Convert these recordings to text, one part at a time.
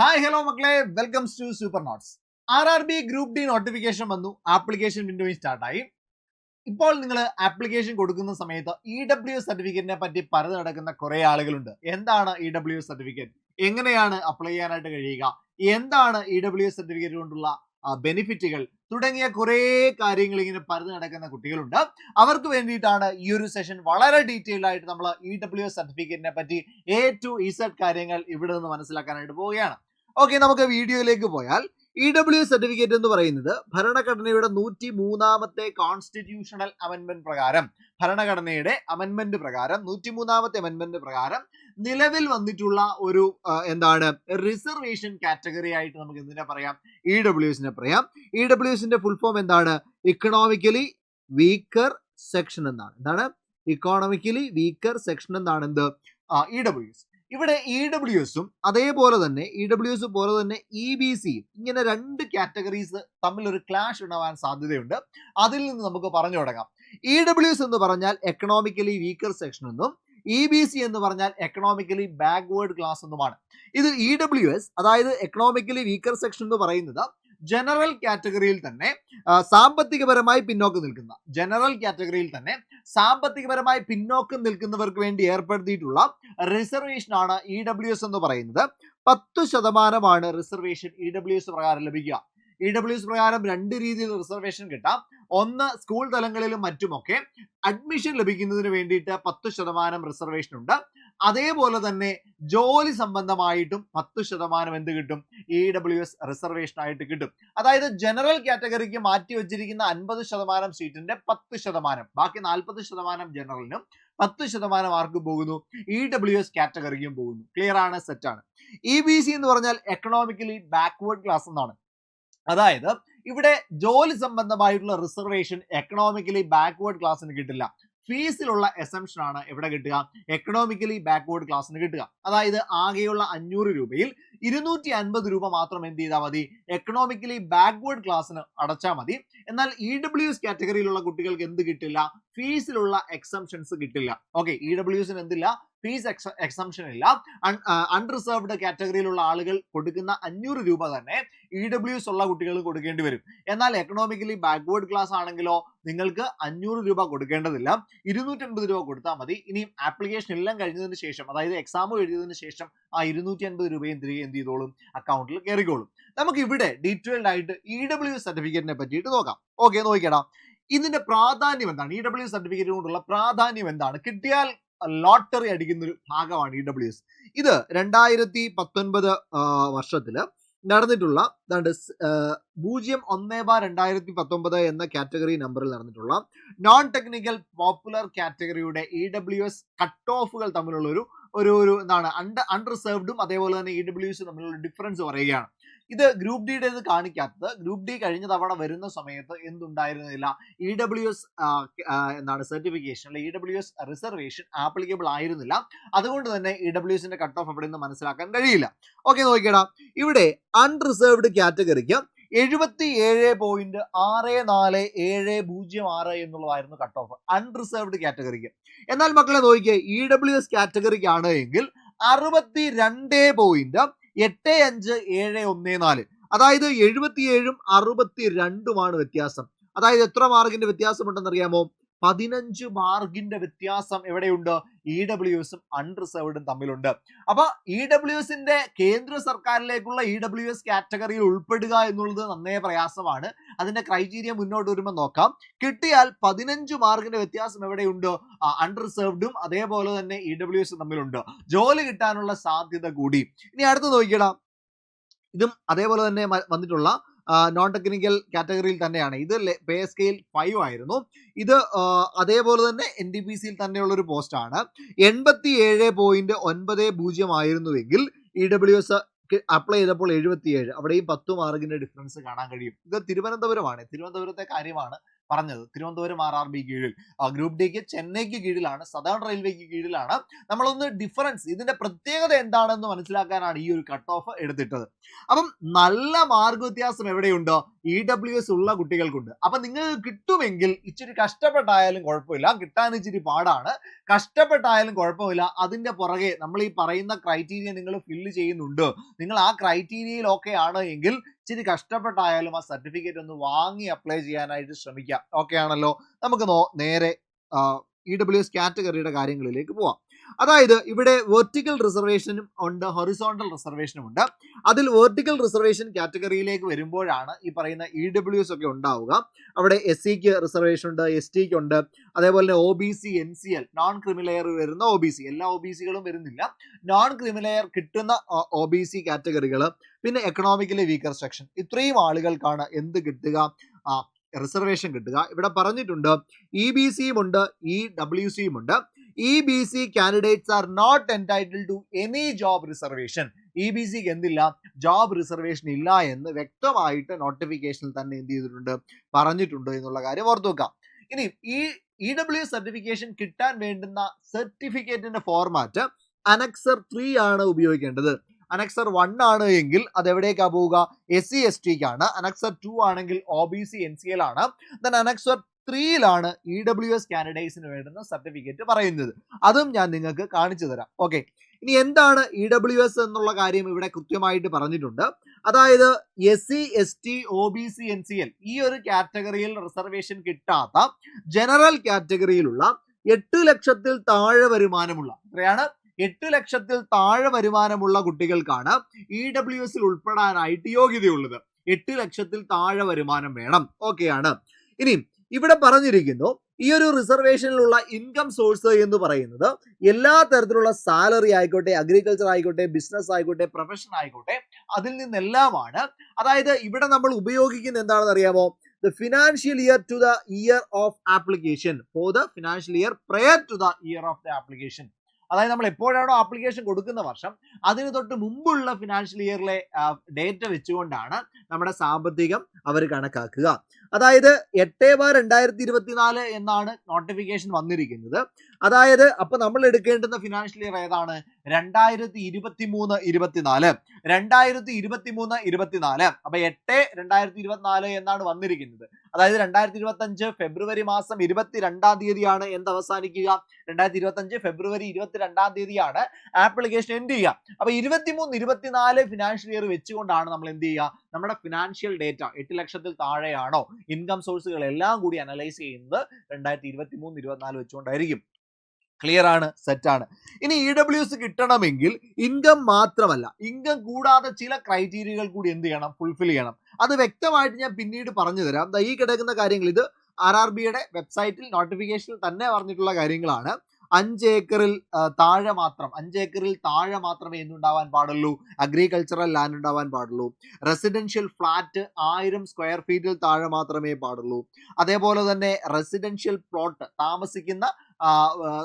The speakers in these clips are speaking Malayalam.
ഹായ് ഹലോ മക്കളെ. Welcome to super notes R R B group D notification വന്നു ആപ്ലിക്കേഷൻ വിൻഡോയും സ്റ്റാർട്ടായി ഇപ്പോൾ നിങ്ങൾ ആപ്ലിക്കേഷൻ കൊടുക്കുന്ന സമയത്ത് ഇ ഡബ്ല്യു സർട്ടിഫിക്കറ്റിനെ പറ്റി പറഞ്ഞു നടക്കുന്ന കുറെ ആളുകളുണ്ട്. എന്താണ് ഇ ഡബ്ല്യു സർട്ടിഫിക്കറ്റ് എങ്ങനെയാണ് അപ്ലൈ ചെയ്യാനായിട്ട് കഴിയുക? എന്താണ് ഇ ഡബ്ല്യു സർട്ടിഫിക്കറ്റ് കൊണ്ടുള്ള ബെനിഫിറ്റുകൾ തുടങ്ങിയ കുറേ കാര്യങ്ങൾ ഇങ്ങനെ പറഞ്ഞു നടക്കുന്ന കുട്ടികളുണ്ട്. അവർക്ക് വേണ്ടിയിട്ടാണ് ഈ ഒരു സെഷൻ വളരെ ഡീറ്റെയിൽഡ് ആയിട്ട് നമ്മൾ ഇ ഡബ്ല്യു സർട്ടിഫിക്കറ്റിനെ പറ്റി എ ടു ഇസഡ് കാര്യങ്ങൾ ഇവിടെ നിന്ന് മനസ്സിലാക്കാനായിട്ട് പോവുകയാണ്. ഓക്കെ നമുക്ക് വീഡിയോയിലേക്ക് പോയാൽ ഇ ഡബ്ല്യു സർട്ടിഫിക്കറ്റ് എന്ന് പറയുന്നത് ഭരണഘടനയുടെ നൂറ്റി മൂന്നാമത്തെ കോൺസ്റ്റിറ്റ്യൂഷണൽ അമെന്റ്മെന്റ് പ്രകാരം ഭരണഘടനയുടെ അമെന്റ്മെന്റ് പ്രകാരം നൂറ്റി മൂന്നാമത്തെ അമെന്റ്മെന്റ് പ്രകാരം നിലവിൽ വന്നിട്ടുള്ള ഒരു എന്താണ് റിസർവേഷൻ കാറ്റഗറി ആയിട്ട് നമുക്ക് എന്തിനെ പറയാം? ഇ ഡബ്ല്യുസിനെ പറയാം. ഇ ഡബ്ല്യുസിന്റെ ഫുൾ ഫോം എന്താണ്? ഇക്കണോമിക്കലി വീക്കർ സെക്ഷൻ എന്നാണ്. എന്താണ്? ഇക്കോണമിക്കലി വീക്കർ സെക്ഷൻ എന്നാണ് എന്ത്? ഇ ഡബ്ല്യുസ് ഇവിടെ ഇ ഡബ്ല്യു എസും അതേപോലെ തന്നെ ഇ ഡബ്ല്യു എസ് പോലെ തന്നെ ഇ ബി സിയും ഇങ്ങനെ രണ്ട് കാറ്റഗറീസ് തമ്മിൽ ഒരു ക്ലാഷ് ഉണ്ടാവാൻ സാധ്യതയുണ്ട്. അതിൽ നിന്ന് നമുക്ക് പറഞ്ഞു തുടങ്ങാം. ഇ ഡബ്ല്യു എസ് എന്ന് പറഞ്ഞാൽ എക്കണോമിക്കലി വീക്കർ സെക്ഷൻ എന്നും ഇ ബി സി എന്ന് പറഞ്ഞാൽ എക്കണോമിക്കലി ബാക്ക്വേർഡ് ക്ലാസ് എന്നുമാണ്. ഇത് ഇ ഡബ്ല്യു എസ് അതായത് എക്കണോമിക്കലി വീക്കർ സെക്ഷൻ എന്ന് പറയുന്നത് ജനറൽ കാറ്റഗറിയിൽ തന്നെ സാമ്പത്തികപരമായി പിന്നോക്കം നിൽക്കുന്ന ജനറൽ കാറ്റഗറിയിൽ തന്നെ സാമ്പത്തികപരമായി പിന്നോക്കം നിൽക്കുന്നവർക്ക് വേണ്ടി ഏർപ്പെടുത്തിയിട്ടുള്ള റിസർവേഷൻ ആണ് ഇ ഡബ്ല്യു എസ് എന്ന് പറയുന്നത്. പത്ത് ശതമാനമാണ് റിസർവേഷൻ ഇ ഡബ്ല്യു എസ് പ്രകാരം ലഭിക്കുക. ഇ ഡബ്ല്യു എസ് പ്രകാരം രണ്ട് രീതിയിൽ റിസർവേഷൻ കിട്ടാം. ഒന്ന് സ്കൂൾ തലങ്ങളിലും മറ്റുമൊക്കെ അഡ്മിഷൻ ലഭിക്കുന്നതിന് വേണ്ടിയിട്ട് പത്ത് ശതമാനം റിസർവേഷൻ ഉണ്ട്. അതേപോലെ തന്നെ ജോലി സംബന്ധമായിട്ടും പത്ത് ശതമാനം എന്ത് കിട്ടും? ഇ ഡബ്ല്യു എസ് റിസർവേഷൻ ആയിട്ട് കിട്ടും. അതായത് ജനറൽ കാറ്റഗറിക്ക് മാറ്റി വെച്ചിരിക്കുന്ന അൻപത് ശതമാനം സീറ്റിന്റെ പത്ത് ശതമാനം. ബാക്കി നാൽപ്പത് ശതമാനം ജനറലിനും പത്ത് ശതമാനം ആർക്കും പോകുന്നു? ഇ ഡബ്ല്യു എസ് കാറ്റഗറിക്കും പോകുന്നു. ക്ലിയർ ആണ്? സെറ്റ് ആണ്. ഇ ബി സി എന്ന് പറഞ്ഞാൽ എക്കണോമിക്കലി ബാക്ക്വേർഡ് ക്ലാസ് എന്നാണ്. അതായത് ഇവിടെ ജോലി സംബന്ധമായിട്ടുള്ള റിസർവേഷൻ എക്കണോമിക്കലി ബാക്ക്വേർഡ് ക്ലാസ്സിന് കിട്ടില്ല. ഫീസിലുള്ള എസംഷൻ ആണ് എവിടെ കിട്ടുക? എക്കണോമിക്കലി ബാക്ക്വേർഡ് ക്ലാസ്സിന് കിട്ടുക. അതായത് ആകെയുള്ള അഞ്ഞൂറ് രൂപയിൽ ഇരുന്നൂറ്റി അൻപത് രൂപ മാത്രം എന്ത് ചെയ്താൽ മതി? എക്കണോമിക്കലി ബാക്ക്വേർഡ് ക്ലാസ്സിന് അടച്ചാൽ മതി. എന്നാൽ ഇ ഡബ്ല്യു എസ് കാറ്റഗറിയിലുള്ള കുട്ടികൾക്ക് എന്ത് കിട്ടില്ല? ഫീസിലുള്ള എക്സംഷൻസ് കിട്ടില്ല. ഓക്കെ ഇ ഡബ്ല്യുസിന് എന്തില്ല? ഫീസ് എക്സംഷൻ ഇല്ല. അൺറിസർവ്ഡ് കാറ്റഗറിയിലുള്ള ആളുകൾ കൊടുക്കുന്ന അഞ്ഞൂറ് രൂപ തന്നെ ഇ ഡബ്ല്യുസ് ഉള്ള കുട്ടികൾ കൊടുക്കേണ്ടി വരും. എന്നാൽ എക്കണോമിക്കലി ബാക്ക്വേർഡ് ക്ലാസ് ആണെങ്കിലോ നിങ്ങൾക്ക് അഞ്ഞൂറ് രൂപ കൊടുക്കേണ്ടതില്ല. ഇരുന്നൂറ്റൻപത് രൂപ കൊടുത്താൽ മതി. ഇനി ആപ്ലിക്കേഷൻ എല്ലാം കഴിഞ്ഞതിന് ശേഷം അതായത് എക്സാം എഴുതിയതിന് ശേഷം ആ ഇരുന്നൂറ്റി രൂപയും തിരികെ എന്ത് ചെയ്തോളും? അക്കൗണ്ടിൽ കയറിക്കോളും നമുക്ക് ഇവിടെ ഡീറ്റെയിൽഡ് ആയിട്ട് ഇ ഡബ്ല്യു സർട്ടിഫിക്കറ്റിനെ പറ്റിയിട്ട് നോക്കാം. ഓക്കെ നോക്കിയടാ ഇതിന്റെ പ്രാധാന്യം എന്താണ്? ഇ ഡബ്ല്യു സർട്ടിഫിക്കറ്റ് കൊണ്ടുള്ള പ്രാധാന്യം എന്താണ്? കിട്ടിയാൽ ലോട്ടറി അടിക്കുന്ന ഒരു ഭാഗമാണ് ഇ ഡബ്ല്യു എസ് ഇത് രണ്ടായിരത്തി പത്തൊൻപത് വർഷത്തിൽ നടന്നിട്ടുള്ള അതാണ്ട് പൂജ്യം ഒന്ന് ബാ രണ്ടായിരത്തി പത്തൊമ്പത് എന്ന കാറ്റഗറി നമ്പറിൽ നടന്നിട്ടുള്ള നോൺ ടെക്നിക്കൽ പോപ്പുലർ കാറ്റഗറിയുടെ ഇ ഡബ്ല്യു എസ് കട്ട് ഓഫുകൾ തമ്മിലുള്ള ഒരു ഒരു എന്താണ് അണ്ടർ അൺറിസർവ്ഡും അതേപോലെ തന്നെ ഇ ഡബ്ല്യു എസ് തമ്മിലുള്ള ഡിഫറൻസ് പറയുകയാണ്. ഇത് ഗ്രൂപ്പ് ഡിയുടെ ഇത് കാണിക്കാത്തത്. ഗ്രൂപ്പ് ഡി കഴിഞ്ഞ തവണ വരുന്ന സമയത്ത് എന്തുണ്ടായിരുന്നില്ല? ഇ ഡബ്ല്യു എസ് എന്താണ് certification E W S reservation applicable ആയിരുന്നില്ല. അതുകൊണ്ട് തന്നെ ഇ ഡബ്ല്യു എസിന്റെ കട്ട് ഓഫ് അവിടെ നിന്ന് മനസ്സിലാക്കാൻ കഴിയില്ല. ഓക്കെ നോക്കിയടാ. ഇവിടെ അൺറിസർവ്ഡ് കാറ്റഗറിക്ക് എഴുപത്തി ഏഴ് പോയിന്റ് ആറ് നാല് ഏഴ് പൂജ്യം ആറ് എന്നുള്ളതായിരുന്നു കട്ട് ഓഫ് അൺറിസർവ്ഡ് കാറ്റഗറിക്ക് എന്നാൽ മക്കളെ നോക്കിയേ ഇ ഡബ്ല്യു എസ് കാറ്റഗറിക്കാണ് എങ്കിൽ അറുപത്തി രണ്ട് പോയിന്റ് എട്ട് അഞ്ച് ഏഴ് ഒന്ന് നാല്. അതായത് എഴുപത്തിയേഴും അറുപത്തി രണ്ടുമാണ് വ്യത്യാസം. അതായത് എത്ര മാർക്കിന്റെ വ്യത്യാസം ഉണ്ടെന്ന് അറിയാമോ പതിനഞ്ച് മാർക്കിന്റെ വ്യത്യാസം എവിടെയുണ്ട്? ഇ ഡബ്ല്യു എസും അൺറിസർവ്ഡും തമ്മിലുണ്ട്. അപ്പൊ ഇ ഡബ്ല്യു എസിന്റെ കേന്ദ്ര സർക്കാരിലേക്കുള്ള ഇ ഡബ്ല്യു എസ് കാറ്റഗറിയിൽ ഉൾപ്പെടുക എന്നുള്ളത് നന്നേ പ്രയാസമാണ്. അതിന്റെ ക്രൈറ്റീരിയ മുന്നോട്ട് വരുമ്പോൾ നോക്കാം. കിട്ടിയാൽ പതിനഞ്ച് മാർക്കിന്റെ വ്യത്യാസം എവിടെയുണ്ട്? അൺറിസർവ്ഡും അതേപോലെ തന്നെ ഇ ഡബ്ല്യു എസും തമ്മിലുണ്ട്. ജോലി കിട്ടാനുള്ള സാധ്യത കൂടി. ഇനി അടുത്ത് നോക്കിയടാ. ഇതും അതേപോലെ തന്നെ വന്നിട്ടുള്ള നോൺ ടെക്നിക്കൽ കാറ്റഗറിയിൽ തന്നെയാണ്. ഇത് പേ സ്കെയിൽ ഫൈവ് ആയിരുന്നു. ഇത് അതേപോലെ തന്നെ എൻ ഡി പി സിയിൽ തന്നെയുള്ള ഒരു പോസ്റ്റ് ആണ്. എൺപത്തി ഏഴ് പോയിന്റ് ഒൻപത് പൂജ്യം ആയിരുന്നുവെങ്കിൽ ഇ ഡബ്ല്യു എസ് അപ്ലൈ ചെയ്തപ്പോൾ എഴുപത്തിയേഴ്. അവിടെയും പത്ത് മാർക്കിന്റെ ഡിഫറൻസ് കാണാൻ കഴിയും. ഇത് തിരുവനന്തപുരമാണ്. തിരുവനന്തപുരത്തെ കാര്യമാണ്. പറഞ്ഞത്. തിരുവനന്തപുരം ആർ ആർ ബി കീഴിൽ. ഗ്രൂപ്പ് ഡിക്ക് ചെന്നൈക്ക് കീഴിലാണ് സദേൺ റെയിൽവേക്ക് കീഴിലാണ് നമ്മളൊന്ന് ഡിഫറൻസ് ഇതിന്റെ പ്രത്യേകത എന്താണെന്ന് മനസ്സിലാക്കാനാണ് ഈ ഒരു കട്ട് ഓഫ് എടുത്തിട്ടത്. അപ്പം നല്ല മാർഗ വ്യത്യാസം എവിടെയുണ്ടോ? ഇ ഡബ്ല്യു എസ് ഉള്ള കുട്ടികൾക്കുണ്ട്. അപ്പൊ നിങ്ങൾക്ക് കിട്ടുമെങ്കിൽ ഇച്ചിരി കഷ്ടപ്പെട്ടായാലും കുഴപ്പമില്ല. കിട്ടാൻ ഇച്ചിരി പാടാണ്. കഷ്ടപ്പെട്ടായാലും കുഴപ്പമില്ല. അതിന്റെ പുറകെ നമ്മൾ ഈ പറയുന്ന ക്രൈറ്റീരിയ നിങ്ങൾ ഫില്ല് ചെയ്യുന്നുണ്ട്. നിങ്ങൾ ആ ക്രൈറ്റീരിയയിൽ ഓക്കെ ആണ് എങ്കിൽ ഇച്ചിരി കഷ്ടപ്പെട്ടായാലും ആ സർട്ടിഫിക്കറ്റ് ഒന്ന് വാങ്ങി അപ്ലൈ ചെയ്യാനായിട്ട് ശ്രമിക്കാം. ഓക്കെ ആണല്ലോ? നമുക്ക് നേരെ ഇ ഡബ്ല്യു എസ് കാറ്റഗറിയുടെ കാര്യങ്ങളിലേക്ക് പോവാം. അതായത് ഇവിടെ വെർട്ടിക്കൽ റിസർവേഷനും ഉണ്ട് ഹൊറിസോണ്ടൽ റിസർവേഷനും ഉണ്ട്. അതിൽ വെർട്ടിക്കൽ റിസർവേഷൻ കാറ്റഗറിയിലേക്ക് വരുമ്പോഴാണ് ഈ പറയുന്ന ഇ എസ് ഒക്കെ ഉണ്ടാവുക. അവിടെ എസ് സിക്ക് റിസർവേഷൻ ഉണ്ട് എസ് ടിക്ക് ഉണ്ട്. അതേപോലെ തന്നെ O B C N C L non creamy layer വരുന്ന ഒ ബി സി എല്ലാ ഒ ബി സികളും വരുന്നില്ല. നോൺ ക്രിമിലെയർ കിട്ടുന്ന ഒ ബി സി കാറ്റഗറികൾ പിന്നെ എക്കണോമിക്കലി വീക്കർ സെക്ഷൻ ഇത്രയും ആളുകൾക്കാണ് എന്ത് കിട്ടുക? റിസർവേഷൻ കിട്ടുക. ഇവിടെ പറഞ്ഞിട്ടുണ്ട് ഇ ബി സിയും ഉണ്ട് ഇ ഡബ്ല്യു സിയും ഉണ്ട്. E B C candidates are not entitled to any job reservation E B സിക്ക് എന്തില്ല? ജോബ് റിസർവേഷൻ ഇല്ല എന്ന് വ്യക്തമായിട്ട് നോട്ടിഫിക്കേഷനിൽ തന്നെ എന്ത് ചെയ്തിട്ടുണ്ട്? പറഞ്ഞിട്ടുണ്ട് എന്നുള്ള കാര്യം ഓർത്തു വെക്കാം. ഇനി ഈ ഇ ഡബ്ല്യു സർട്ടിഫിക്കേഷൻ കിട്ടാൻ വേണ്ടുന്ന സർട്ടിഫിക്കറ്റിന്റെ ഫോർമാറ്റ് അനക്സർ ത്രീ ആണ് ഉപയോഗിക്കേണ്ടത്. അനക്സർ വൺ ആണ് എങ്കിൽ അത് എവിടേക്കാണ് പോവുക? എസ് സി എസ് ടിക്കാണ് അനക്സർ ടു ആണെങ്കിൽ O B C N C L ആണ്. ദെൻ അനക്സർ ത്രീയിലാണ് ഇ ഡബ്ല്യു എസ് കാൻഡിഡേറ്റ്സിന് വേണ്ടുന്ന സർട്ടിഫിക്കറ്റ് പറയുന്നത്. അതും ഞാൻ നിങ്ങൾക്ക് കാണിച്ചു തരാം. ഓക്കെ ഇനി എന്താണ് ഇ ഡബ്ല്യു എസ് എന്നുള്ള കാര്യം ഇവിടെ കൃത്യമായിട്ട് പറഞ്ഞിട്ടുണ്ട്. അതായത് S C S T O B C N C L ഈ ഒരു കാറ്റഗറിയിൽ റിസർവേഷൻ കിട്ടാത്ത ജനറൽ കാറ്റഗറിയിലുള്ള എട്ട് ലക്ഷത്തിൽ താഴെ വരുമാനമുള്ള എത്രയാണ് എട്ട് ലക്ഷത്തിൽ താഴെ വരുമാനമുള്ള കുട്ടികൾക്കാണ് ഇ ഡബ്ല്യു എസിൽ ഉൾപ്പെടാനായിട്ട് യോഗ്യതയുള്ളത്. എട്ട് ലക്ഷത്തിൽ താഴെ വരുമാനം വേണം. ഓക്കെയാണ് ഇനി ഇവിടെ പറഞ്ഞിരിക്കുന്നു ഈ ഒരു റിസർവേഷനിലുള്ള ഇൻകം സോഴ്സ് എന്ന് പറയുന്നത് എല്ലാ തരത്തിലുള്ള സാലറി ആയിക്കോട്ടെ അഗ്രികൾച്ചർ ആയിക്കോട്ടെ ബിസിനസ് ആയിക്കോട്ടെ പ്രൊഫഷൻ ആയിക്കോട്ടെ അതിൽ നിന്നെല്ലാമാണ്. അതായത് ഇവിടെ നമ്മൾ ഉപയോഗിക്കുന്ന എന്താണെന്ന് അറിയാമോ? The financial year to the year of application for the financial year prior to the year of the application അതായത് നമ്മൾ എപ്പോഴാണോ ആപ്ലിക്കേഷൻ കൊടുക്കുന്ന വർഷം അതിന് തൊട്ട് മുമ്പുള്ള ഫിനാൻഷ്യൽ ഇയറിലെ ഡേറ്റ വെച്ചുകൊണ്ടാണ് നമ്മുടെ സാമ്പത്തികം അവർ കണക്കാക്കുക. അതായത് എട്ട് ബാർ രണ്ടായിരത്തി ഇരുപത്തിനാല് എന്നാണ് നോട്ടിഫിക്കേഷൻ വന്നിരിക്കുന്നത്. അതായത് അപ്പൊ നമ്മൾ എടുക്കേണ്ടുന്ന ഫിനാൻഷ്യൽ ഇയർ ഏതാണ്? രണ്ടായിരത്തി ഇരുപത്തി മൂന്ന് ഇരുപത്തിനാല്. രണ്ടായിരത്തി ഇരുപത്തി മൂന്ന് ഇരുപത്തിനാല്. അപ്പൊ എട്ട് രണ്ടായിരത്തി ഇരുപത്തിനാല് എന്നാണ് വന്നിരിക്കുന്നത്. അതായത് രണ്ടായിരത്തി ഇരുപത്തി അഞ്ച് ഫെബ്രുവരി മാസം ഇരുപത്തി രണ്ടാം തീയതിയാണ് എന്ത് അവസാനിക്കുക? രണ്ടായിരത്തി ഇരുപത്തി അഞ്ച് ഫെബ്രുവരി ഇരുപത്തിരണ്ടാം തീയതിയാണ് ആപ്ലിക്കേഷൻ എൻഡ് ചെയ്യുക. അപ്പൊ ഇരുപത്തിമൂന്ന് ഇരുപത്തിനാല് ഫിനാൻഷ്യൽ ഇയർ വെച്ചുകൊണ്ടാണ് നമ്മൾ എന്ത് ചെയ്യുക? നമ്മുടെ ഫിനാൻഷ്യൽ ഡേറ്റ എട്ട് ലക്ഷത്തിൽ താഴെയാണോ? ഇൻകം സോഴ്സുകൾ എല്ലാം കൂടി അനലൈസ് ചെയ്യുന്നത് രണ്ടായിരത്തി ഇരുപത്തി മൂന്ന് ഇരുപത്തിനാല് വെച്ചുകൊണ്ടായിരിക്കും. ക്ലിയർ ആണ്? സെറ്റ് ആണ്. ഇനി ഇ ഡബ്ല്യു എസ് കിട്ടണമെങ്കിൽ ഇൻകം മാത്രമല്ല ഇൻകം കൂടാതെ ചില ക്രൈറ്റീരിയകൾ കൂടി എന്ത് ചെയ്യണം? ഫുൾഫിൽ ചെയ്യണം. അത് വ്യക്തമായിട്ട് ഞാൻ പിന്നീട് പറഞ്ഞു തരാം. ഈ കിടക്കുന്ന കാര്യങ്ങൾ ഇത് ആർ ആർ ബിയുടെ വെബ്സൈറ്റിൽ നോട്ടിഫിക്കേഷനിൽ തന്നെ പറഞ്ഞിട്ടുള്ള കാര്യങ്ങളാണ്. അഞ്ച് ഏക്കറിൽ താഴെ മാത്രം അഞ്ച് ഏക്കറിൽ താഴെ മാത്രമേ എന്തുണ്ടാവാൻ പാടുള്ളൂ? അഗ്രികൾച്ചറൽ ലാൻഡ് ഉണ്ടാവാൻ പാടുള്ളൂ. റെസിഡൻഷ്യൽ ഫ്ലാറ്റ് ആയിരം സ്ക്വയർ ഫീറ്റിൽ താഴെ മാത്രമേ പാടുള്ളൂ. അതേപോലെ തന്നെ റെസിഡൻഷ്യൽ പ്ലോട്ട് താമസിക്കുന്ന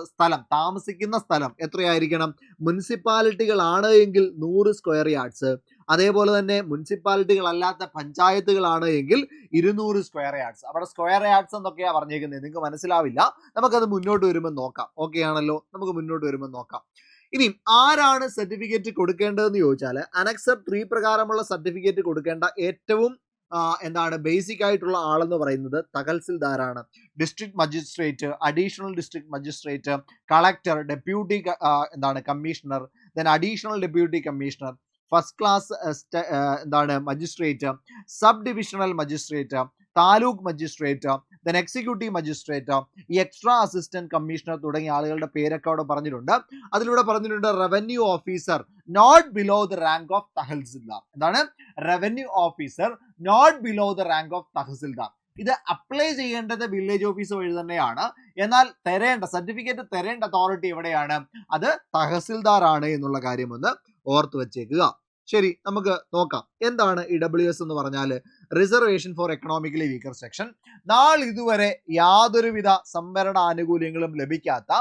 സ്ഥലം താമസിക്കുന്ന സ്ഥലം എത്രയായിരിക്കണം? മുനിസിപ്പാലിറ്റികളാണ് എങ്കിൽ നൂറ് സ്ക്വയർ യാർഡ്സ് അതേപോലെ തന്നെ മുനിസിപ്പാലിറ്റികൾ അല്ലാത്ത പഞ്ചായത്തുകളാണ് എങ്കിൽ ഇരുന്നൂറ് സ്ക്വയർ യാർഡ്സ്. അവിടെ സ്ക്വയർ യാർഡ്സ് എന്നൊക്കെയാ പറഞ്ഞേക്കുന്നത് നിങ്ങൾക്ക് മനസ്സിലാവില്ല. നമുക്കത് മുന്നോട്ട് വരുമ്പോൾ നോക്കാം. ഓക്കെ ആണല്ലോ? നമുക്ക് മുന്നോട്ട് വരുമ്പോൾ നോക്കാം. ഇനി ആരാണ് സർട്ടിഫിക്കറ്റ് കൊടുക്കേണ്ടതെന്ന് ചോദിച്ചാൽ അനക്സർ ത്രീ പ്രകാരമുള്ള സർട്ടിഫിക്കറ്റ് കൊടുക്കേണ്ട ഏറ്റവും എന്താണ് ബേസിക് ആയിട്ടുള്ള ആളെന്ന് പറയുന്നത് തഹസിൽദാരാണ് district magistrate additional district magistrate collector deputy എന്താണ് commissioner then additional deputy commissioner first class എന്താണ് magistrate sub divisional magistrate taluk magistrate then executive magistrate ഈ എക്സ്ട്രാ അസിസ്റ്റന്റ് കമ്മീഷണർ തുടങ്ങിയ ആളുകളുടെ പേരൊക്കെ അവിടെ പറഞ്ഞിട്ടുണ്ട്. അതിലൂടെ പറഞ്ഞിട്ടുണ്ട് revenue officer not below the rank of tahsildar. എന്താണ്? Revenue officer not below the rank of tahsildar. ഇത് അപ്ലൈ ചെയ്യേണ്ടത് വില്ലേജ് ഓഫീസ് വഴി തന്നെയാണ്. എന്നാൽ തരേണ്ട സർട്ടിഫിക്കറ്റ് തരേണ്ട അതോറിറ്റി എവിടെയാണ്? അത് തഹസിൽദാർ ആണ് എന്നുള്ള കാര്യം ഒന്ന് ഓർത്ത് വെച്ചേക്കുക. ശരി നമുക്ക് നോക്കാം. എന്താണ് ഇ ഡബ്ല്യു എസ് എന്ന് പറഞ്ഞാൽ? Reservation for economically weaker section നാളിതുവരെ യാതൊരുവിധ സംവരണ ആനുകൂല്യങ്ങളും ലഭിക്കാത്ത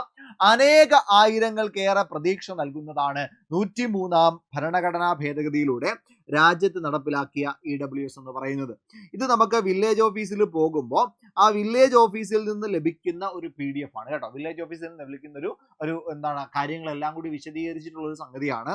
അനേക ആയിരങ്ങൾക്കേറെ പ്രതീക്ഷ നൽകുന്നതാണ് നൂറ്റിമൂന്നാം ഭരണഘടനാ ഭേദഗതിയിലൂടെ രാജ്യത്ത് നടപ്പിലാക്കിയ ഇ ഡബ്ല്യു എസ് എന്ന് പറയുന്നത്. ഇത് നമുക്ക് വില്ലേജ് ഓഫീസിൽ പോകുമ്പോൾ ആ വില്ലേജ് ഓഫീസിൽ നിന്ന് ലഭിക്കുന്ന ഒരു പി ഡി എഫ് ആണ് കേട്ടോ. വില്ലേജ് ഓഫീസിൽ നിന്ന് ലഭിക്കുന്ന ഒരു ഒരു എന്താണ് കാര്യങ്ങളെല്ലാം കൂടി വിശദീകരിച്ചിട്ടുള്ള ഒരു സംഗതിയാണ്.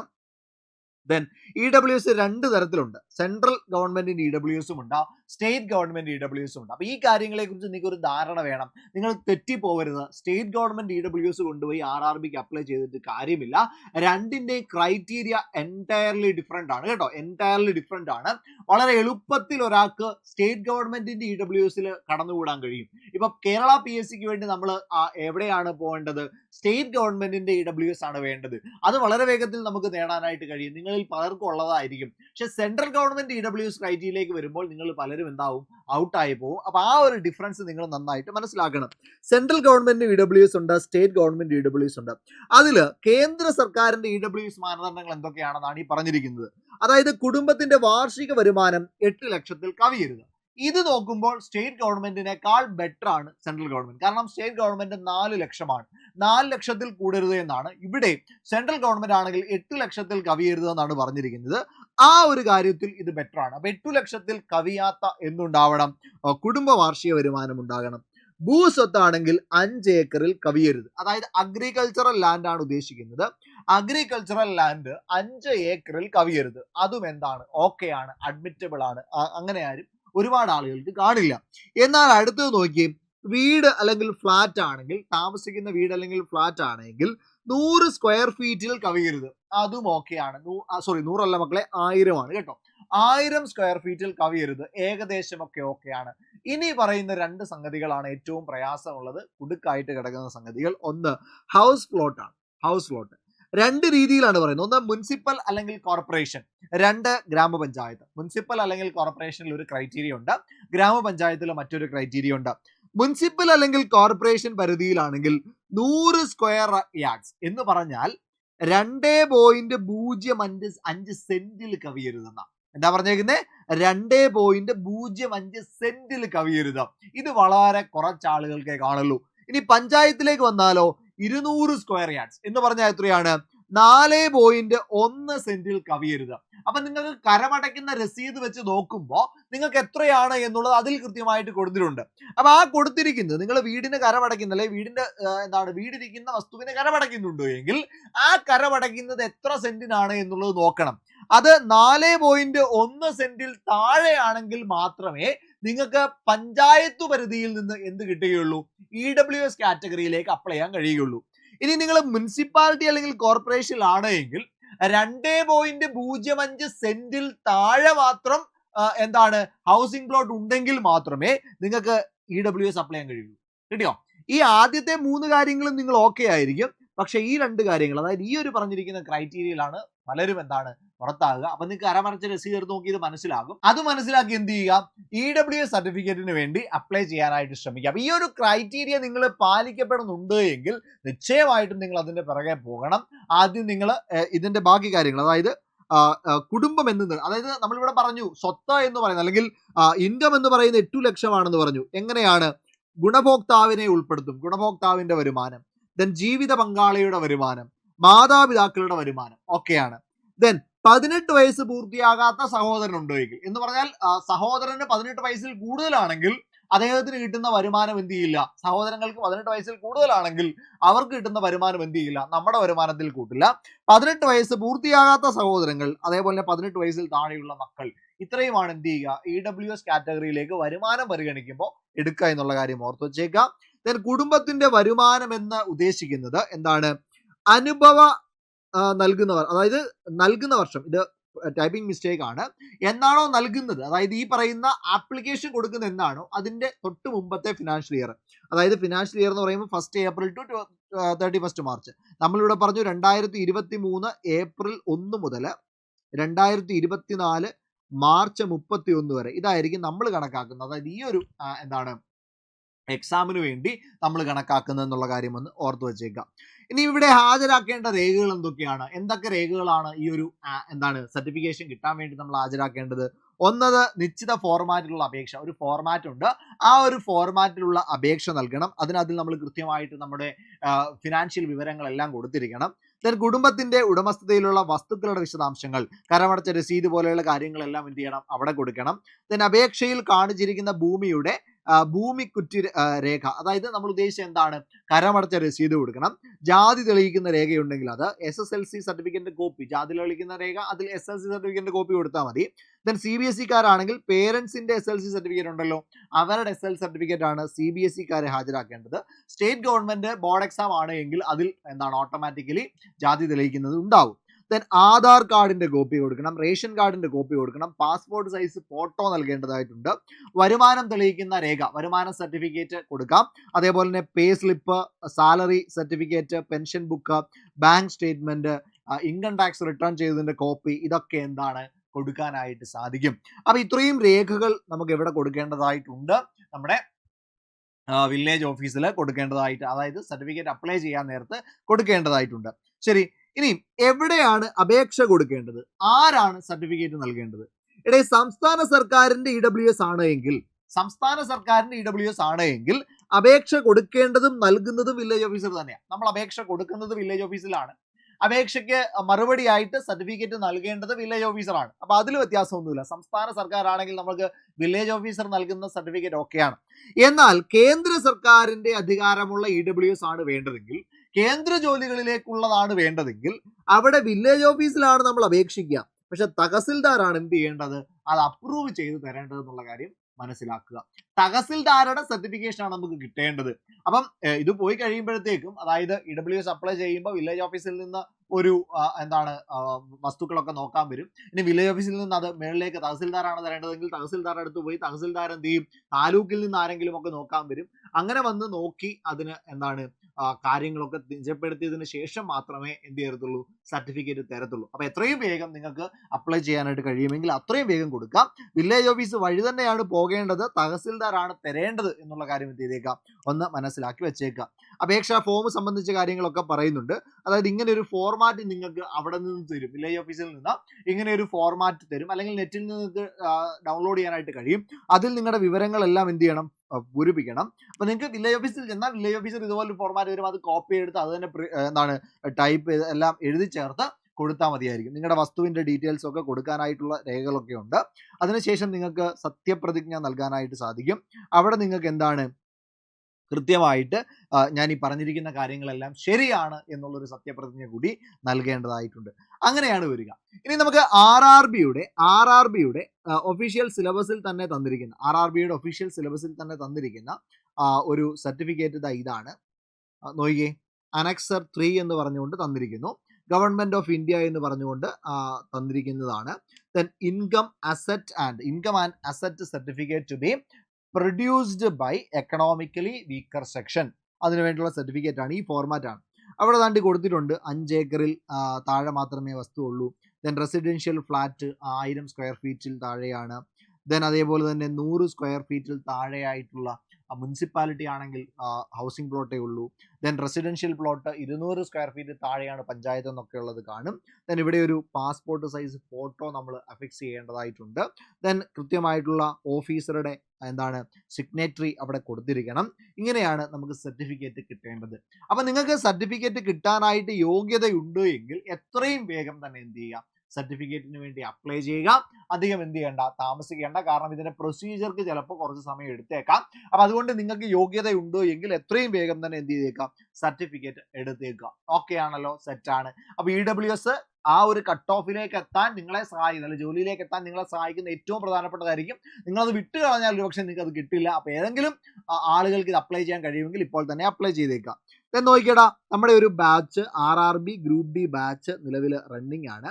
ദെൻ ഇ ഡബ്ല്യു എസ് രണ്ട് തരത്തിലുണ്ട്. സെൻട്രൽ ഗവൺമെന്റിന്റെ ഇ ഡബ്ല്യു എസും ഉണ്ട്. സ്റ്റേറ്റ് ഗവൺമെന്റ് ഇ ഡബ്ല്യു എസും ഉണ്ട്. അപ്പൊ ഈ കാര്യങ്ങളെ കുറിച്ച് നിങ്ങൾക്ക് ഒരു ധാരണ വേണം. നിങ്ങൾ തെറ്റിപ്പോവരുത് state government E W S കൊണ്ടുപോയി ആർ ആർ ബിക്ക് അപ്ലൈ ചെയ്തിട്ട് കാര്യമില്ല. രണ്ടിന്റെ ക്രൈറ്റീരിയ എന്റയർലി ഡിഫറെന്റ് ആണ് കേട്ടോ. എന്റയർലി ഡിഫറെന്റ് ആണ്. വളരെ എളുപ്പത്തിൽ ഒരാൾക്ക് സ്റ്റേറ്റ് ഗവൺമെന്റിന്റെ ഇ ഡബ്ല്യു എസിൽ കടന്നുകൂടാൻ കഴിയും. ഇപ്പൊ കേരള പി എസ് സിക്ക് വേണ്ടി നമ്മൾ എവിടെയാണ് പോകേണ്ടത്? സ്റ്റേറ്റ് ഗവൺമെന്റിന്റെ ഇ ഡബ്ല്യു എസ് ആണ് വേണ്ടത്. അത് വളരെ വേഗത്തിൽ നമുക്ക് നേടാനായിട്ട് കഴിയും. നിങ്ങളിൽ പലർക്കും ഉള്ളതായിരിക്കും. പക്ഷെ central government E W S ക്രൈറ്റീരിയയിലേക്ക് വരുമ്പോൾ നിങ്ങൾ പലരും എന്താവും? ഔട്ടായി പോകും അപ്പൊ ആ ഒരു ഡിഫറൻസ് നിങ്ങൾ നന്നായിട്ട് മനസ്സിലാക്കണം. Central government E W S ഉണ്ട് state government E W S ഉണ്ട്. അതിൽ കേന്ദ്ര സർക്കാരിന്റെ ഇ ഡബ്ല്യു എസ് മാനദണ്ഡങ്ങൾ എന്തൊക്കെയാണെന്നാണ് ഈ പറഞ്ഞിരിക്കുന്നത്. അതായത് കുടുംബത്തിന്റെ വാർഷിക വരുമാനം എട്ട് ലക്ഷത്തിൽ കവിയരുത്. ഇത് നോക്കുമ്പോൾ സ്റ്റേറ്റ് ഗവൺമെന്റിനേക്കാൾ ബെറ്റർ ആണ് സെൻട്രൽ ഗവൺമെന്റ് കാരണം സ്റ്റേറ്റ് ഗവൺമെന്റ് നാല് ലക്ഷമാണ്. നാല് ലക്ഷത്തിൽ കൂടരുത് എന്നാണ്. ഇവിടെ സെൻട്രൽ ഗവൺമെന്റ് ആണെങ്കിൽ എട്ട് ലക്ഷത്തിൽ കവിയരുത് എന്നാണ് പറഞ്ഞിരിക്കുന്നത്. ആ ഒരു കാര്യത്തിൽ ഇത് ബെറ്റർ ആണ്. അപ്പൊ എട്ടു ലക്ഷത്തിൽ കവിയാത്ത എന്നുണ്ടാവണം കുടുംബ വാർഷിക വരുമാനം ഉണ്ടാകണം. ഭൂസ്വത്താണെങ്കിൽ അഞ്ച് ഏക്കറിൽ കവിയരുത്. അതായത് അഗ്രികൾച്ചറൽ ലാൻഡ് ആണ് ഉദ്ദേശിക്കുന്നത്. അഗ്രികൾച്ചറൽ ലാൻഡ് അഞ്ച് ഏക്കറിൽ കവിയരുത്. അതും എന്താണ്? ഓക്കെ ആണ്. അഡ്മിറ്റബിൾ ആണ്. അങ്ങനെ ആരും ഒരുപാട് ആളുകൾക്ക് കാണില്ല. എന്നാൽ അടുത്തത് നോക്കി വീട് അല്ലെങ്കിൽ ഫ്ലാറ്റ് ആണെങ്കിൽ താമസിക്കുന്ന വീട് അല്ലെങ്കിൽ ഫ്ലാറ്റ് ആണെങ്കിൽ നൂറ് സ്ക്വയർ ഫീറ്റിൽ കവിയരുത്. അതും ഓക്കെയാണ് സോറി നൂറല്ല മക്കളെ ആയിരമാണ് കേട്ടോ. ആയിരം സ്ക്വയർ ഫീറ്റിൽ കവിയരുത്. ഏകദേശമൊക്കെ ഓക്കെയാണ് ഇനി പറയുന്ന രണ്ട് സംഗതികളാണ് ഏറ്റവും പ്രയാസമുള്ളത്. കുടുക്കായിട്ട് കിടക്കുന്ന സംഗതികൾ. ഒന്ന് ഹൗസ് പ്ലോട്ടാണ് ഹൗസ് പ്ലോട്ട് രണ്ട് രീതിയിലാണ് പറയുന്നത്. ഒന്ന് മുനിസിപ്പൽ അല്ലെങ്കിൽ കോർപ്പറേഷൻ രണ്ട് ഗ്രാമപഞ്ചായത്ത്. മുനിസിപ്പൽ അല്ലെങ്കിൽ കോർപ്പറേഷനിൽ ഒരു ക്രൈറ്റീരിയ ഉണ്ട്. ഗ്രാമപഞ്ചായത്തിൽ മറ്റൊരു ക്രൈറ്റീരിയ ഉണ്ട്. മുനിസിപ്പൽ അല്ലെങ്കിൽ കോർപ്പറേഷൻ പരിധിയിലാണെങ്കിൽ നൂറ് സ്ക്വയർ യാർഡ്സ് എന്ന് പറഞ്ഞാൽ രണ്ടേ പോയിന്റ് പൂജ്യം അഞ്ച് അഞ്ച് സെന്റിൽ കവിയരുതെന്ന. എന്താ പറഞ്ഞേക്കുന്നത് രണ്ടേ പോയിന്റ് പൂജ്യം അഞ്ച് സെന്റിൽ കവിയരുത്. ഇത് വളരെ കുറച്ചാളുകൾക്കേ കാണുള്ളൂ. ഇനി പഞ്ചായത്തിലേക്ക് വന്നാലോ? ഇരുന്നൂറ് സ്ക്വയർ യാർഡ്സ് എന്ന് പറഞ്ഞാൽ എത്രയാണ്? നാല് പോയിന്റ് ഒന്ന് സെന്റിൽ കവിയരുത്. അപ്പൊ നിങ്ങൾക്ക് കരമടയ്ക്കുന്ന രസീത് വെച്ച് നോക്കുമ്പോൾ നിങ്ങൾക്ക് എത്രയാണ് എന്നുള്ളത് അതിൽ കൃത്യമായിട്ട് കൊടുത്തിട്ടുണ്ട്. അപ്പൊ ആ കൊടുത്തിരിക്കുന്നത് നിങ്ങൾ വീടിന് കരമടയ്ക്കുന്ന അല്ലെ വീടിന്റെ എന്താണ് വീടിരിക്കുന്ന വസ്തുവിന് കരമടയ്ക്കുന്നുണ്ടോ എങ്കിൽ ആ കരമടയ്ക്കുന്നത് എത്ര സെന്റിനാണ് എന്നുള്ളത് നോക്കണം. അത് നാല് പോയിന്റ് ഒന്ന് സെന്റിൽ താഴെയാണെങ്കിൽ മാത്രമേ നിങ്ങൾക്ക് പഞ്ചായത്ത് പരിധിയിൽ നിന്ന് എന്ത് കിട്ടുകയുള്ളൂ? ഇ ഡബ്ല്യു എസ് കാറ്റഗറിയിലേക്ക് അപ്ലൈ ചെയ്യാൻ കഴിയുകയുള്ളൂ. ഇനി നിങ്ങൾ മുനിസിപ്പാലിറ്റി അല്ലെങ്കിൽ കോർപ്പറേഷനിലാണ് എങ്കിൽ രണ്ടേ പോയിന്റ് പൂജ്യം അഞ്ച് സെന്റിൽ താഴെ മാത്രം എന്താണ് ഹൗസിംഗ് പ്ലോട്ട് ഉണ്ടെങ്കിൽ മാത്രമേ നിങ്ങൾക്ക് ഇ ഡബ്ല്യു എസ് അപ്ലൈ ചെയ്യാൻ കഴിയുള്ളൂ. കിട്ടിയോ? ഈ ആദ്യത്തെ മൂന്ന് കാര്യങ്ങളും നിങ്ങൾ ഓക്കെ ആയിരിക്കും. പക്ഷേ ഈ രണ്ട് കാര്യങ്ങൾ അതായത് ഈ ഒരു പറഞ്ഞിരിക്കുന്ന ക്രൈറ്റീരിയയിലാണ് പലരും എന്താണ് പുറത്താകുക. അപ്പൊ നിങ്ങൾക്ക് അരമറച്ച എടുത്ത് നോക്കി ഇത് മനസ്സിലാകും. അത് മനസ്സിലാക്കി എന്ത് ചെയ്യുക? ഇ ഡബ്ല്യു എസ് സർട്ടിഫിക്കറ്റിന് വേണ്ടി അപ്ലൈ ചെയ്യാനായിട്ട് ശ്രമിക്കാം ഈ ഒരു ക്രൈറ്റീരിയ നിങ്ങൾ പാലിക്കപ്പെടുന്നുണ്ട് എങ്കിൽ നിശ്ചയമായിട്ടും നിങ്ങൾ അതിന്റെ പിറകെ പോകണം. ആദ്യം നിങ്ങൾ ഇതിന്റെ ബാക്കി കാര്യങ്ങൾ അതായത് കുടുംബം എന്ന് അതായത് നമ്മളിവിടെ പറഞ്ഞു സ്വത്ത് എന്ന് പറയുന്നത് അല്ലെങ്കിൽ ഇൻകം എന്ന് പറയുന്നത് എട്ടു ലക്ഷമാണെന്ന് പറഞ്ഞു. എങ്ങനെയാണ്? ഗുണഭോക്താവിനെ ഉൾപ്പെടുത്തും. ഗുണഭോക്താവിന്റെ വരുമാനം. ദെൻ ജീവിത പങ്കാളിയുടെ വരുമാനം. മാതാപിതാക്കളുടെ വരുമാനം ഒക്കെയാണ്. ദെൻ പതിനെട്ട് വയസ്സ് പൂർത്തിയാകാത്ത സഹോദരൻ ഉണ്ടോ എങ്കിൽ? എന്ന് പറഞ്ഞാൽ സഹോദരന് പതിനെട്ട് വയസ്സിൽ കൂടുതലാണെങ്കിൽ അദ്ദേഹത്തിന് കിട്ടുന്ന വരുമാനം എന്ത് ചെയ്യില്ല? സഹോദരങ്ങൾക്ക് പതിനെട്ട് വയസ്സിൽ കൂടുതലാണെങ്കിൽ അവർക്ക് കിട്ടുന്ന വരുമാനം എന്ത് ചെയ്യില്ല? നമ്മുടെ വരുമാനത്തിൽ കൂട്ടില്ല. പതിനെട്ട് വയസ്സ് പൂർത്തിയാകാത്ത സഹോദരങ്ങൾ അതേപോലെ പതിനെട്ട് വയസ്സിൽ താഴെയുള്ള മക്കൾ ഇത്രയുമാണ് എന്ത് ചെയ്യുക? ഇ ഡബ്ല്യു എസ് കാറ്റഗറിയിലേക്ക് വരുമാനം പരിഗണിക്കുമ്പോൾ എടുക്കുക എന്നുള്ള കാര്യം ഓർത്ത് വെച്ചേക്കാം ദെൻ കുടുംബത്തിന്റെ വരുമാനം എന്ന് ഉദ്ദേശിക്കുന്നത് എന്താണ്? അനുഭവ നൽകുന്നവർ അതായത് നൽകുന്ന വർഷം ഇത് ടൈപ്പിംഗ് മിസ്റ്റേക്ക് ആണ്. എന്നാണോ നൽകുന്നത്? അതായത് ഈ പറയുന്ന ആപ്ലിക്കേഷൻ കൊടുക്കുന്ന എന്നാണോ അതിന്റെ തൊട്ട് മുമ്പത്തെ ഫിനാൻഷ്യൽ ഇയർ അതായത് ഫിനാൻഷ്യൽ ഇയർ എന്ന് പറയുമ്പോൾ first April to thirty first March നമ്മളിവിടെ പറഞ്ഞു രണ്ടായിരത്തി ഇരുപത്തി മൂന്ന് ഏപ്രിൽ ഒന്ന് മുതൽ രണ്ടായിരത്തി ഇരുപത്തിനാല് മാർച്ച് മുപ്പത്തി ഒന്ന് വരെ ഇതായിരിക്കും നമ്മൾ കണക്കാക്കുന്നത്. അതായത് ഈ ഒരു എന്താണ് എക്സാമിന് വേണ്ടി നമ്മൾ കണക്കാക്കുന്നത് എന്നുള്ള കാര്യം ഒന്ന് ഓർത്ത് വെച്ചേക്കാം ഇനി ഇവിടെ ഹാജരാക്കേണ്ട രേഖകൾ എന്തൊക്കെയാണ്? എന്തൊക്കെ രേഖകളാണ് ഈ ഒരു എന്താണ് സർട്ടിഫിക്കേഷൻ കിട്ടാൻ വേണ്ടി നമ്മൾ ഹാജരാക്കേണ്ടത്? ഒന്നത് നിശ്ചിത ഫോർമാറ്റിലുള്ള അപേക്ഷ. ഒരു ഫോർമാറ്റ് ഉണ്ട്. ആ ഒരു ഫോർമാറ്റിലുള്ള അപേക്ഷ നൽകണം. അതിനതിൽ നമ്മൾ കൃത്യമായിട്ട് നമ്മുടെ ഫിനാൻഷ്യൽ വിവരങ്ങളെല്ലാം കൊടുത്തിരിക്കണം. ദെൻ കുടുംബത്തിന്റെ ഉടമസ്ഥതയിലുള്ള വസ്തുക്കളുടെ വിശദാംശങ്ങൾ കരമടച്ച രസീത് പോലെയുള്ള കാര്യങ്ങളെല്ലാം എന്ത് ചെയ്യണം? അവിടെ കൊടുക്കണം. ദെൻ അപേക്ഷയിൽ കാണിച്ചിരിക്കുന്ന ഭൂമിയുടെ ഭൂമി കുറ്റി രേഖ. അതായത് നമ്മൾ ഉദ്ദേശിച്ചത് എന്താണ്? കരമടച്ച രസീത് കൊടുക്കണം. ജാതി തെളിയിക്കുന്ന രേഖയുണ്ടെങ്കിൽ അത് എസ് എസ് എൽ സി സർട്ടിഫിക്കറ്റിന്റെ കോപ്പി ജാതി തെളിയിക്കുന്ന രേഖ അതിൽ എസ് എൽ സി സർട്ടിഫിക്കറ്റിന്റെ കോപ്പി കൊടുത്താൽ മതി. ദെൻ സി ബി എസ് ഇക്കാരാണെങ്കിൽ പേരൻസിന്റെ എസ് എൽ സി സർട്ടിഫിക്കറ്റ് ഉണ്ടല്ലോ. അവരുടെ എസ് എൽ സർട്ടിഫിക്കറ്റ് ആണ് സി ബി എസ് ഇക്കാരെ ഹാജരാക്കേണ്ടത്. സ്റ്റേറ്റ് ഗവൺമെന്റ് ബോർഡ് എക്സാം ആണ് എങ്കിൽ അതിൽ എന്താണ്? ഓട്ടോമാറ്റിക്കലി ജാതി തെളിയിക്കുന്നത് ഉണ്ടാവും. ദെൻ ആധാർ കാർഡിന്റെ കോപ്പി കൊടുക്കണം റേഷൻ കാർഡിന്റെ കോപ്പി കൊടുക്കണം പാസ്പോർട്ട് സൈസ് ഫോട്ടോ നൽകേണ്ടതായിട്ടുണ്ട്. വരുമാനം തെളിയിക്കുന്ന രേഖ വരുമാന സർട്ടിഫിക്കറ്റ് കൊടുക്കാം. അതേപോലെ തന്നെ pay slip salary certificate pension book bank statement income tax return ചെയ്തതിന്റെ കോപ്പി ഇതൊക്കെ എന്താണ് കൊടുക്കാനായിട്ട് സാധിക്കും. അപ്പൊ ഇത്രയും രേഖകൾ നമുക്ക് എവിടെ കൊടുക്കേണ്ടതായിട്ടുണ്ട്. നമ്മുടെ വില്ലേജ് ഓഫീസിൽ കൊടുക്കേണ്ടതായിട്ട് അതായത് സർട്ടിഫിക്കറ്റ് അപ്ലൈ ചെയ്യാൻ നേരത്ത് കൊടുക്കേണ്ടതായിട്ടുണ്ട്. ശരി ഇനി എവിടെയാണ് അപേക്ഷ കൊടുക്കേണ്ടത്? ആരാണ് സർട്ടിഫിക്കറ്റ് നൽകേണ്ടത്? ഇടയിൽ സംസ്ഥാന സർക്കാരിന്റെ ഇ ഡബ്ല്യു എസ് ആണ് എങ്കിൽ സംസ്ഥാന സർക്കാരിന്റെ ഇ ഡബ്ല്യു എസ് ആണ് എങ്കിൽ അപേക്ഷ കൊടുക്കേണ്ടതും നൽകുന്നതും വില്ലേജ് ഓഫീസർ തന്നെയാണ് നമ്മൾ അപേക്ഷ കൊടുക്കുന്നത് വില്ലേജ് ഓഫീസിലാണ്. അപേക്ഷയ്ക്ക് മറുപടിയായിട്ട് സർട്ടിഫിക്കറ്റ് നൽകേണ്ടത് വില്ലേജ് ഓഫീസറാണ് അപ്പൊ അതിൽ വ്യത്യാസമൊന്നുമില്ല. സംസ്ഥാന സർക്കാർ ആണെങ്കിൽ നമുക്ക് വില്ലേജ് ഓഫീസർ നൽകുന്ന സർട്ടിഫിക്കറ്റ് ഓക്കെയാണ്. എന്നാൽ കേന്ദ്ര സർക്കാരിന്റെ അധികാരമുള്ള ഇ ഡബ്ല്യു എസ് ആണ് വേണ്ടതെങ്കിൽ കേന്ദ്ര ജോലികളിലേക്കുള്ളതാണ് വേണ്ടതെങ്കിൽ അവിടെ വില്ലേജ് ഓഫീസിലാണ് നമ്മൾ അപേക്ഷിക്കുക. പക്ഷെ തഹസിൽദാറാണ് എന്ത് ചെയ്യേണ്ടത്? അത് അപ്രൂവ് ചെയ്ത് തരേണ്ടത് എന്നുള്ള കാര്യം മനസ്സിലാക്കുക. തഹസിൽദാരുടെ സർട്ടിഫിക്കേഷൻ ആണ് നമുക്ക് കിട്ടേണ്ടത്. അപ്പം ഇത് പോയി കഴിയുമ്പോഴത്തേക്കും അതായത് ഇ ഡബ്ല്യു എസ് അപ്ലൈ ചെയ്യുമ്പോൾ വില്ലേജ് ഓഫീസിൽ നിന്ന് ഒരു എന്താണ് വസ്തുക്കളൊക്കെ നോക്കാൻ വരും. ഇനി വില്ലേജ് ഓഫീസിൽ നിന്ന് അത് മേളിലേക്ക് തഹസിൽദാറാണ് തരേണ്ടതെങ്കിൽ തഹസിൽദാർ അടുത്ത് പോയി തഹസിൽദാർ എന്ത് ചെയ്യും? താലൂക്കിൽ നിന്ന് ആരെങ്കിലും ഒക്കെ നോക്കാൻ വരും. അങ്ങനെ വന്ന് നോക്കി അതിന് എന്താണ് കാര്യങ്ങളൊക്കെ നിജപ്പെടുത്തിയതിന് ശേഷം മാത്രമേ എന്ത് ചെയ്യത്തുള്ളൂ? സർട്ടിഫിക്കറ്റ് തരത്തുള്ളൂ. അപ്പൊ എത്രയും വേഗം നിങ്ങൾക്ക് അപ്ലൈ ചെയ്യാനായിട്ട് കഴിയുമെങ്കിൽ അത്രയും വേഗം കൊടുക്കാം. വില്ലേജ് ഓഫീസ് വഴി തന്നെയാണ് പോകേണ്ടത്. തഹസിൽദാറാണ് തരേണ്ടത് എന്നുള്ള കാര്യം എന്ത് ചെയ്തേക്കാം? ഒന്ന് മനസ്സിലാക്കി വെച്ചേക്കുക അപേക്ഷാ ഫോം സംബന്ധിച്ച കാര്യങ്ങളൊക്കെ പറയുന്നുണ്ട്. അതായത് ഇങ്ങനെ ഒരു ഫോർമാറ്റ് നിങ്ങൾക്ക് അവിടെ നിന്ന് തരും. വില്ലേജ് ഓഫീസിൽ നിന്ന് ഇങ്ങനെ ഒരു ഫോർമാറ്റ് തരും. അല്ലെങ്കിൽ നെറ്റിൽ നിന്ന് നിങ്ങൾക്ക് ഡൗൺലോഡ് ചെയ്യാനായിട്ട് കഴിയും. അതിൽ നിങ്ങളുടെ വിവരങ്ങളെല്ലാം എന്ത് ചെയ്യണം? പൂരിപ്പിക്കണം. അപ്പൊ നിങ്ങൾക്ക് വില്ലേജ് ഓഫീസിൽ ചെന്നാൽ വില്ലേജ് ഓഫീസർ ഇതുപോലെ ഫോർമാറ്റ് വരും. അത് കോപ്പി എടുത്ത് അത് തന്നെ എന്താണ് ടൈപ്പ് ചെയ്ത് എല്ലാം എഴുതി ചേർത്ത് കൊടുത്താൽ മതിയായിരിക്കും. നിങ്ങളുടെ വസ്തുവിന്റെ ഡീറ്റെയിൽസ് ഒക്കെ കൊടുക്കാനായിട്ടുള്ള രേഖകളൊക്കെ ഉണ്ട്. അതിനുശേഷം നിങ്ങൾക്ക് സത്യപ്രതിജ്ഞ നൽകാനായിട്ട് സാധിക്കും. അവിടെ നിങ്ങൾക്ക് എന്താണ്? കൃത്യമായിട്ട് ഞാൻ ഈ പറഞ്ഞിരിക്കുന്ന കാര്യങ്ങളെല്ലാം ശരിയാണ് എന്നുള്ളൊരു സത്യപ്രതിജ്ഞ കൂടി നൽകേണ്ടതായിട്ടുണ്ട്. അങ്ങനെയാണ് വരിക. ഇനി നമുക്ക് ആർ ആർ ബിയുടെ ആർ ആർ ബിയുടെ ഒഫീഷ്യൽ സിലബസിൽ തന്നെ തന്നിരിക്കുന്ന ആർ ആർ ബിയുടെ ഒഫീഷ്യൽ സിലബസിൽ തന്നെ തന്നിരിക്കുന്ന ഒരു സർട്ടിഫിക്കറ്റ് ഇതാണ്. നോയിക്കേ അനക്സർ ത്രീ എന്ന് പറഞ്ഞുകൊണ്ട് തന്നിരിക്കുന്നു. ഗവൺമെന്റ് ഓഫ് ഇന്ത്യ എന്ന് പറഞ്ഞുകൊണ്ട് തന്നിരിക്കുന്നതാണ്. Then income asset and income and asset certificate to be produced by economically weaker section അതിനുവേണ്ടിയുള്ള സർട്ടിഫിക്കറ്റ് ആണ്. ഈ ഫോർമാറ്റ് ആണ്. അവിടെ താണ്ടി കൊടുത്തിട്ടുണ്ട് അഞ്ച് ഏക്കറിൽ താഴെ മാത്രമേ വസ്തു ഉള്ളൂ ദെൻ റെസിഡൻഷ്യൽ ഫ്ലാറ്റ് ആയിരം സ്ക്വയർ ഫീറ്റിൽ താഴെയാണ്. ദെൻ അതേപോലെ തന്നെ നൂറ് സ്ക്വയർ ഫീറ്റിൽ താഴെയായിട്ടുള്ള മുനിസിപ്പാലിറ്റി ആണെങ്കിൽ ഹൗസിംഗ് പ്ലോട്ടേ ഉള്ളൂ. ദെൻ റെസിഡൻഷ്യൽ പ്ലോട്ട് ഇരുന്നൂറ് സ്ക്വയർ ഫീറ്റ് താഴെയാണ് പഞ്ചായത്ത് എന്നൊക്കെ ഉള്ളത് കാണും. ദെൻ ഇവിടെ ഒരു പാസ്പോർട്ട് സൈസ് ഫോട്ടോ നമ്മൾ അഫിക്സ് ചെയ്യേണ്ടതായിട്ടുണ്ട്. ദെൻ കൃത്യമായിട്ടുള്ള ഓഫീസറുടെ എന്താണ് സിഗ്നേറ്ററി അവിടെ കൊടുത്തിരിക്കണം. ഇങ്ങനെയാണ് നമുക്ക് സർട്ടിഫിക്കറ്റ് കിട്ടേണ്ടത്. അപ്പൊ നിങ്ങൾക്ക് സർട്ടിഫിക്കറ്റ് കിട്ടാനായിട്ട് യോഗ്യതയുണ്ട് എങ്കിൽ എത്രയും വേഗം തന്നെ എന്ത് ചെയ്യുക സർട്ടിഫിക്കറ്റിന് വേണ്ടി അപ്ലൈ ചെയ്യുക. അധികം എന്ത് ചെയ്യേണ്ട? താമസിക്കേണ്ട. കാരണം ഇതിന്റെ പ്രൊസീജിയർക്ക് ചിലപ്പോൾ കുറച്ച് സമയം എടുത്തേക്കാം. അപ്പം അതുകൊണ്ട് നിങ്ങൾക്ക് യോഗ്യത ഉണ്ടോ എങ്കിൽ എത്രയും വേഗം തന്നെ എന്ത് ചെയ്തേക്കാം? സർട്ടിഫിക്കറ്റ് എടുത്തേക്കാം ഓക്കെ ആണല്ലോ? സെറ്റാണ് ആണ്. അപ്പൊ ഇ ഡബ്ല്യു എസ് ആ ഒരു കട്ട് ഓഫിലേക്ക് എത്താൻ നിങ്ങളെ സഹായിക്കുന്ന അല്ലെങ്കിൽ ജോലിയിലേക്ക് എത്താൻ നിങ്ങളെ സഹായിക്കുന്ന ഏറ്റവും പ്രധാനപ്പെട്ടതായിരിക്കും. നിങ്ങളത് വിട്ടു കളഞ്ഞാൽ ഒരുപക്ഷെ നിങ്ങൾക്ക് അത് കിട്ടില്ല. അപ്പോൾ ഏതെങ്കിലും ആളുകൾക്ക് ഇത് അപ്ലൈ ചെയ്യാൻ കഴിയുമെങ്കിൽ ഇപ്പോൾ തന്നെ അപ്ലൈ ചെയ്തേക്കാം. then നോക്കിയടാ നമ്മുടെ ഒരു batch R R B group D batch നിലവിൽ റണ്ണിങ് ആണ്.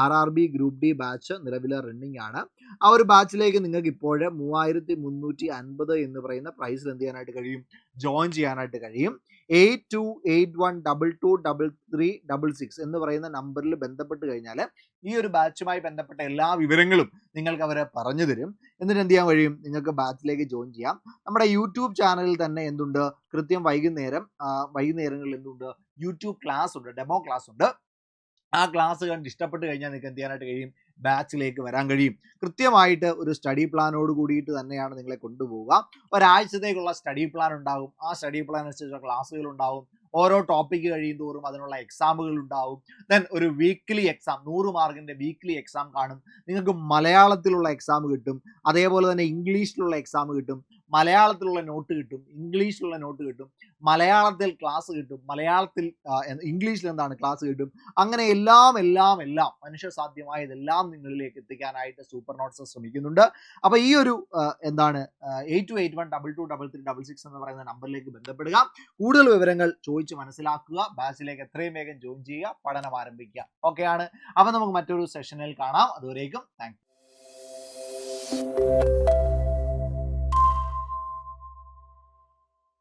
R R B group D batch നിലവിലെ റണ്ണിങ് ആണ്. ആ ഒരു ബാച്ചിലേക്ക് നിങ്ങൾക്ക് ഇപ്പോഴേ മൂവായിരത്തി മുന്നൂറ്റി അൻപത് എന്ന് പറയുന്ന പ്രൈസിൽ എന്ത് ചെയ്യാനായിട്ട് കഴിയും? ജോയിൻ ചെയ്യാനായിട്ട് കഴിയും. Eight two eight one double two double three double six എന്ന് പറയുന്ന നമ്പറിൽ ബന്ധപ്പെട്ട് കഴിഞ്ഞാൽ ഈ ഒരു ബാച്ചുമായി ബന്ധപ്പെട്ട എല്ലാ വിവരങ്ങളും നിങ്ങൾക്ക് അവരെ പറഞ്ഞു തരും. എന്നിട്ട് എന്ത് ചെയ്യാൻ കഴിയും? നിങ്ങൾക്ക് ബാച്ചിലേക്ക് ജോയിൻ ചെയ്യാം. നമ്മുടെ യൂട്യൂബ് ചാനലിൽ തന്നെ എന്തുണ്ട്? കൃത്യം വൈകുന്നേരം വൈകുന്നേരങ്ങളിൽ എന്തുണ്ട്? യൂട്യൂബ് ക്ലാസ് ഉണ്ട് ഡെമോ ക്ലാസ് ഉണ്ട്. ആ ക്ലാസ് കണ്ട് ഇഷ്ടപ്പെട്ട് കഴിഞ്ഞാൽ നിങ്ങൾക്ക് എന്ത് ചെയ്യാനായിട്ട് കഴിയും? ബാച്ചിലേക്ക് വരാൻ കഴിയും. കൃത്യമായിട്ട് ഒരു സ്റ്റഡി പ്ലാനോട് കൂടിയിട്ട് തന്നെയാണ് നിങ്ങളെ കൊണ്ടുപോവുക. ഒരാഴ്ചത്തേക്കുള്ള സ്റ്റഡി പ്ലാൻ ഉണ്ടാകും ആ സ്റ്റഡി പ്ലാൻ അനുസരിച്ചുള്ള ക്ലാസ്സുകൾ ഉണ്ടാവും. ഓരോ ടോപ്പിക്ക് കഴിയും തോറും അതിനുള്ള എക്സാമുകൾ ഉണ്ടാവും. ദെൻ ഒരു വീക്ക്ലി എക്സാം നൂറ് മാർക്കിന്റെ വീക്ക്ലി എക്സാം കാണും. നിങ്ങൾക്ക് മലയാളത്തിലുള്ള എക്സാം കിട്ടും. അതേപോലെ തന്നെ ഇംഗ്ലീഷിലുള്ള എക്സാം കിട്ടും. മലയാളത്തിലുള്ള നോട്ട് കിട്ടും ഇംഗ്ലീഷിലുള്ള നോട്ട് കിട്ടും മലയാളത്തിൽ ക്ലാസ് കിട്ടും മലയാളത്തിൽ ഇംഗ്ലീഷിൽ എന്താണ് ക്ലാസ് കിട്ടും അങ്ങനെ എല്ലാം എല്ലാം എല്ലാം മനുഷ്യ സാധ്യമായതെല്ലാം നിങ്ങളിലേക്ക് എത്തിക്കാനായിട്ട് സൂപ്പർ നോട്ട്സ് ശ്രമിക്കുന്നുണ്ട്. അപ്പൊ ഈ ഒരു എന്താണ് eight two eight one double two double three double six എന്ന് പറയുന്ന നമ്പറിലേക്ക് ബന്ധപ്പെടുക. കൂടുതൽ വിവരങ്ങൾ ചോദിച്ച് മനസ്സിലാക്കുക. ബാച്ചിലേക്ക് എത്രയും വേഗം ജോയിൻ ചെയ്യുക. പഠനം ആരംഭിക്കുക. ഓക്കെ ആണ്. അപ്പൊ നമുക്ക് മറ്റൊരു സെഷനിൽ കാണാം. അതുവരേക്കും താങ്ക്